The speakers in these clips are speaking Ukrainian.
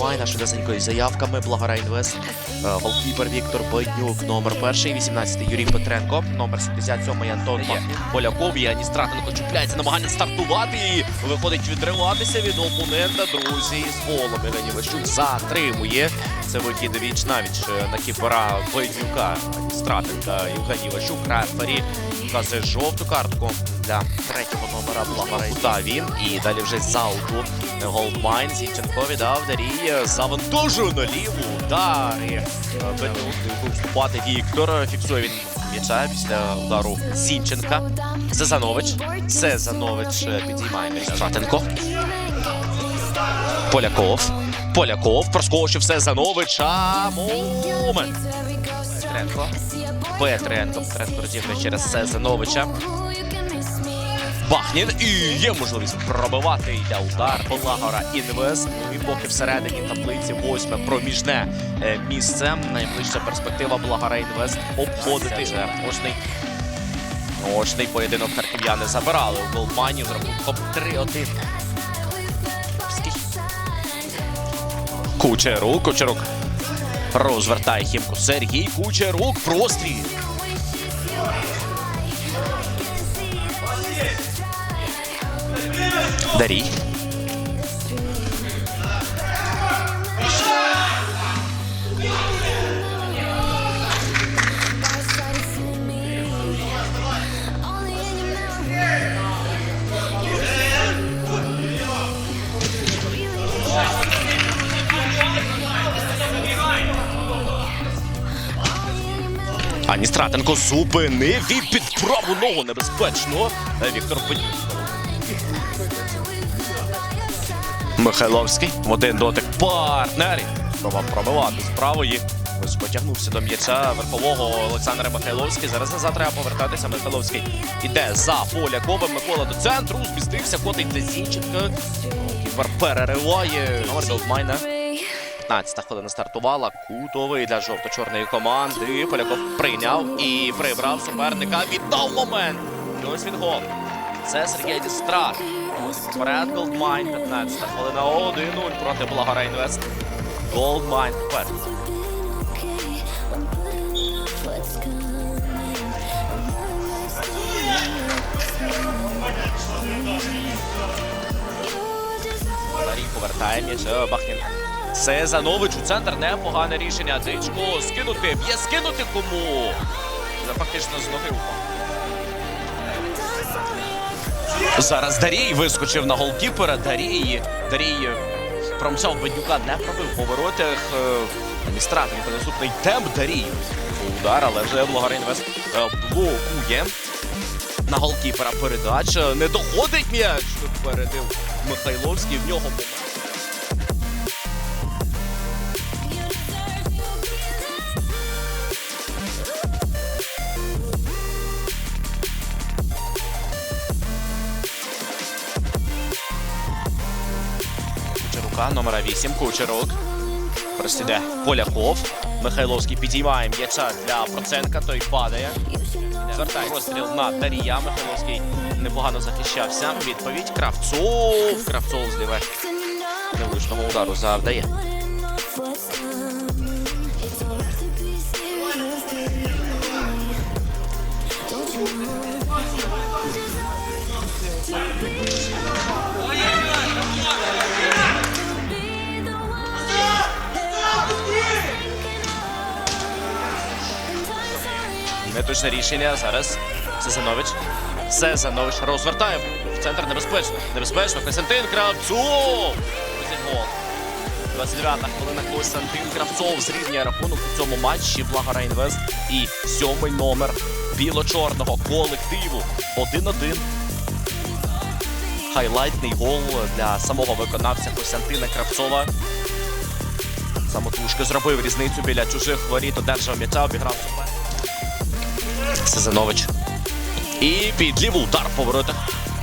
Голдмайна швидесенькою заявками. Благора Інвест. Е, Голкіпер Віктор Байднюк, номер перший, 18 Юрій Петренко, номер 77 Антон Поляков. І Ані Стратенко чіпляється, намагання стартувати і виходить відриватися від опонента. Друзі, з голом Євгеній Лещук затримує. Це вихід віч навіч е, на кіпера Байднюка. Ані Стратенка Євгеній Лещук. Рефері показує жовту картку для третього номера Благора. Та і далі вже з ауту Голдмайн. Зінченко віддав Дарій завантажує на ліву удар. І Бенюк буде вступати Віктор. Фіксує він м'яча після удару Зінченка. Сезанович. Сезанович підіймає м'яч. Стратенко. Поляков. Поляков проскочив Сезановича. Момент. Петренко. Петренко. Петренко розігрує через Сезановича. Бахнін і є можливість пробивати йде удар Благора Інвест. Ну і поки всередині таблиці восьме проміжне е, місце. Найближча перспектива Благора Інвест обходити вже очний. Поєдинок харків'яни забирали у голмані з рахунком 3-1. Кучерук, Кучерук розвертає хімку. Сергій Кучерук простріл. Дарій. Ані Стратенко зупинив і під праву ногу небезпечно. Віктор Пенюк. Михайловський в один дотик партнерів. Пробував пробивати з. Ось потягнувся до м'яча верхового Олександра Михайловський. Зараз назад треба повертатися. Михайловський іде за Поляковим. Микола до центру. Змістився, котить до Зінченка. Кіпер перериває. Номер Голдмайна. 15 хвилина стартувала. Кутовий для жовто-чорної команди. Поляков прийняв і прибрав суперника. Віддав момент. Ось він гол. Це Сергій Дістрат. Вперед Голдмайн. 15 хвилина 1-0 проти Благора Інвест. Голдмайн вперед. Валерій повертає м'яч. Е, Бахнін. Сезанович у центр. Непогане рішення. Дичко скинути. Б'є скинути кому? Це фактично з ноги упав. Зараз Дарій вискочив на голкіпера. Дарій. Дарій промчав Беднюка, не пробив по воротах. Адміністратор наступний темп Дарій. Удар, але вже Благар Інвест е, блокує. На голкіпера передача. Не доходить м'яч. Передив Михайловський. В нього Кучерука, номера 8, Кучерук. Простіде Поляков. Михайловський підіймає м'яча для Проценка, той падає. Звертає розстріл на Дарія. Михайловський непогано захищався. Відповідь Кравцов. Кравцов зліве невлучного удару завдає. Неточне рішення. Зараз Сезанович. Сезанович розвертає в центр небезпечно. Небезпечно. Костянтин Кравцов. Гол. 29-та хвилина Костянтин Кравцов зрівнює рахунок у цьому матчі. Благора Інвест і сьомий номер біло-чорного колективу. 1-1. Хайлайтний гол для самого виконавця Костянтина Кравцова. Самотужки зробив різницю біля чужих воріт, одержав м'яча, обіграв супер. Сезанович. І під ліву удар по воротах.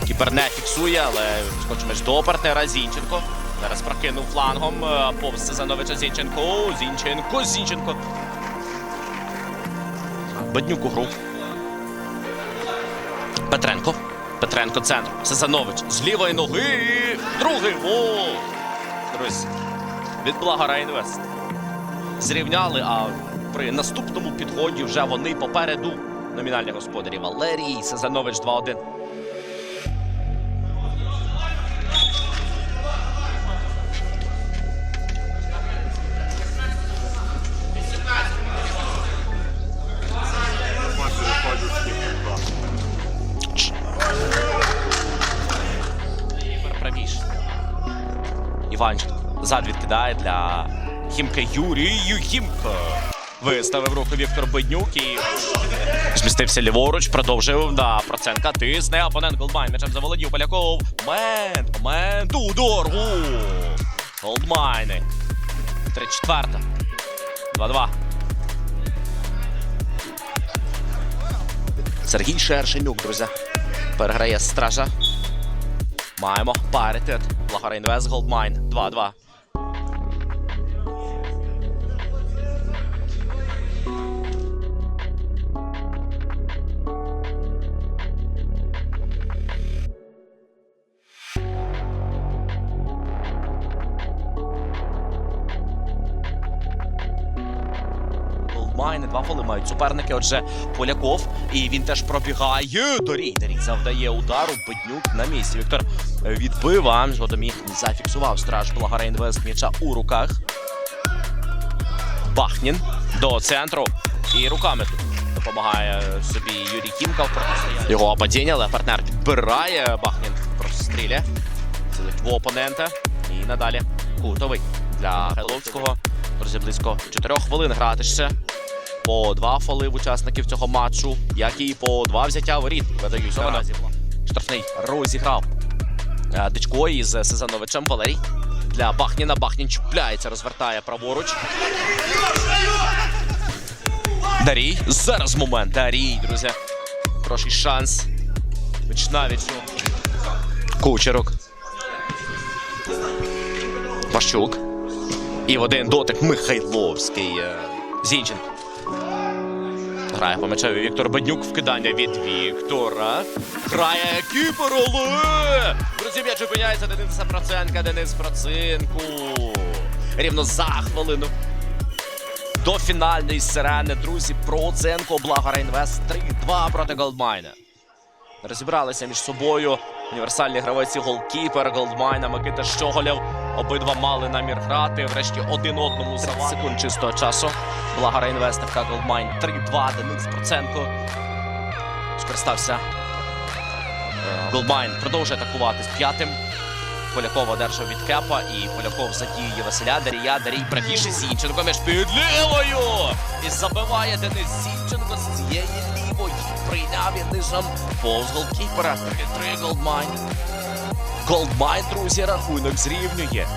Кіпер не фіксує, але між до партнера Зінченко. Зараз прокинув флангом е, повз Сезановича Зінченко. Зінченко, Зінченко. Баднюк у гру. Петренко. Петренко центр. Сезанович з лівої ноги. Другий гол. Друзі. від Благора Інвест. Зрівняли, а при наступному підході вже вони попереду. Номінальні господарі Валерій Сезанович 2-1. Тепер правіше. Іванченко зад відкидає для Хімка Юрію Хімка. Виставив руку Віктор Беднюк і змістився ліворуч, продовжив да, Проценка тисне. Опонент Голдмайн м'ячем заволодів Поляков. Момент, момент, удар! Гол! Голдмайни. Три четверта. 2-2. Сергій Шершенюк, друзі. Переграє стража. Маємо паритет. Благора Інвест Голдмайн. 2-2. Голдмайни, два фоли мають суперники. Отже, Поляков. І він теж пробігає. Дорій. Завдає удару. Беднюк на місці. Віктор відбив, а Жодоміг зафіксував страж Благара Інвест м'яча у руках. Бахнін до центру. І руками тут допомагає собі Юрій Кімка в протистоянні. Його падіння, але партнер підбирає. Бахнін простріляє. Цілить в опонента. І надалі кутовий для Хайловського. Друзі, близько 4 хвилин грати ще. По два фоли в учасників цього матчу, як і по два взяття воріт. Видаються наразі. Штрафний розіграв. Е, Дичко із Сезановичем Валерій. Для Бахніна. Бахнін чіпляється, розвертає праворуч. Дарій. Зараз момент. Дарій, друзі. Хороший шанс. Навіть. Кучерок. Пащук. І в один дотик Михайловський. е, Зінченко. Грає по мечеві Віктор Беднюк. Вкидання від Віктора. Грає кіпер, але... Друзі, м'яч опиняється Дениса Проценка. Денис Проценку. Рівно за хвилину. До фінальної сирени, друзі, Проценко, Благора Інвест 3-2 проти Голдмайна. Розібралися між собою універсальні гравеці голкіпер Голдмайна, Микита Щоголєв. Обидва мали намір грати. Врешті один одному за секунд чистого часу. Благора Інвест Голдмайн 3-2. Денис Проценко. Скористався. Е, Голдмайн продовжує атакувати з п'ятим. Поляков одержав від кепа і Поляков задіює Василя Дарія. Дарій правіше Зінченко між під лівою. І забиває Денис Зінченко з цієї лівої. Прийняв він низом повз голкіпера. 3 Голдмайн. Голдмайн, друзі, рахунок зрівнює.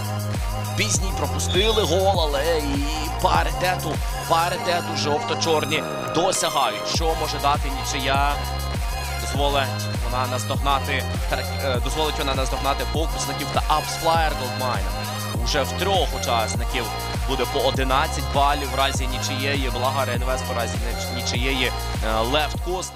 Пізній пропустили гол, але і паритету, паритету жовто-чорні досягають. Що може дати нічия? Дозволить вона наздогнати е, дозволить вона наздогнати фокусників та апсфлаєр Голдмайна. Уже в трьох учасників буде по 11 балів в разі нічиєї. Блага реінвест, в разі нічиєї. левт Кос